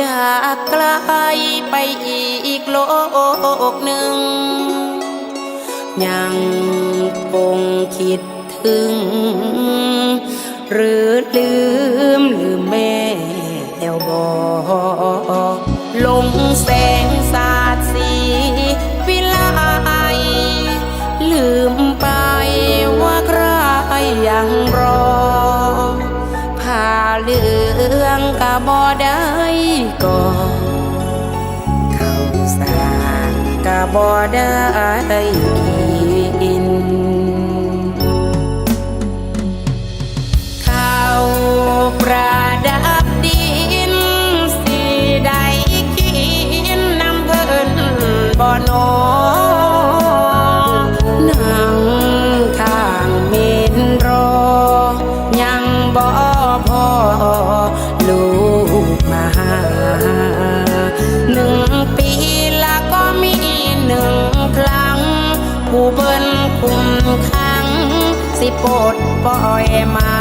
จากไกลไปอีกโลกหนึ่ง ยังคงคิดถึง หรือลืมลืมแม่แล้วบอกลงแสง เลืองกะบ่ได้ก่อเขาสารกะบ่ได้กินเขาประดับดินสีใดกินน้ำเพิ่นบ่นอนางทางมินรอยังบ่ ผู้เบิ้นคุมขัง สิปดปล่อยมา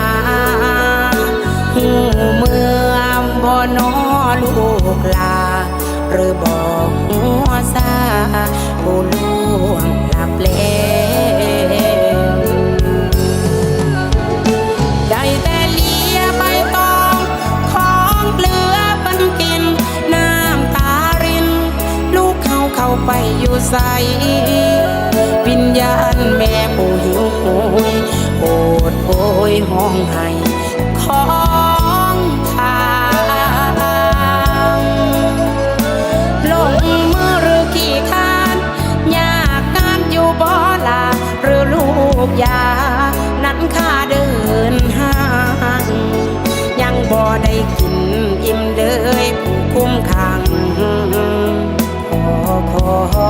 หูเมื่อบ่นอลูกลา หรือบอกหัวซาผู้ล่วงหลับเล่ไดแต่เลียใบตองของเกลือบันกิน น้ำตาริน ลูกเขาเข้าไปอยู่ใส แม่ปู่หิวโหยโอดโอยห้องไห้ของทางลงมือหรือกี่คานยากงานอยู่บ่ลาหรือลูกยา นั้นข้าเดินห้างยังบ่ได้กินอิ่มเลยผู้คุ้มขังขอขอ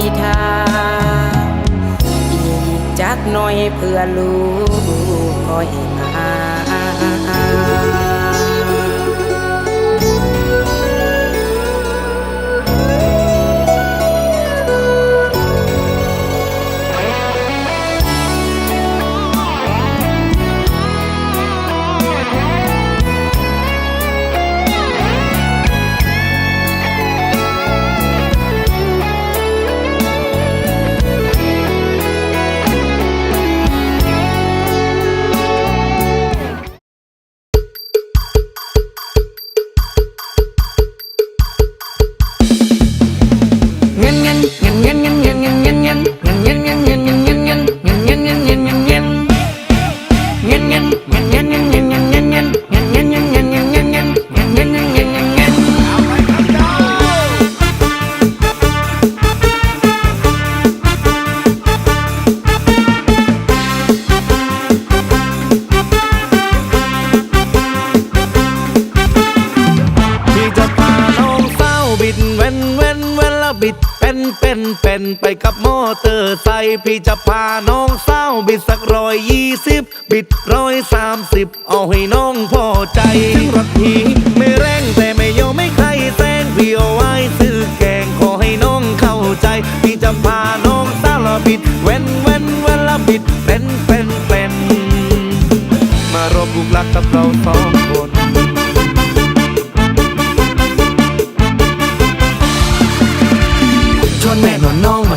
อิท่าักหน่อยเพื่อลูกคอย นเป็นไปกับมอเตอร์ไซค์พี่จะพาน้องสาบิดสักร้อยยี่สิบบิดร้อยสามสิบเอาให้น้องพอใจถึงรถพี่ไม่แรงแต่ไม่ยอมไม่ใครแซงพี่เอาไว้ซื้อแกงขอให้น้องเข้าใจ พี่จะพาน้องสาวละบิดเว้นเว้นเว้นละบิดเป็นเป็นเป็นมารบลูกรักกับเราสองคน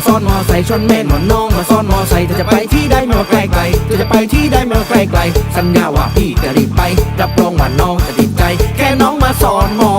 ซ้อนมอไซค์ชนแม่หมอนน้องมาซ้อนมอไซค์เธอจะไปที่ได้ไม่ว่าไกลไกลเธอจะไปที่ได้ไม่ว่าไกลไกลสัญญาว่าพี่จะรีบไปรับรองว่าน้องจะติดใจ แค่น้องมาสอนมอ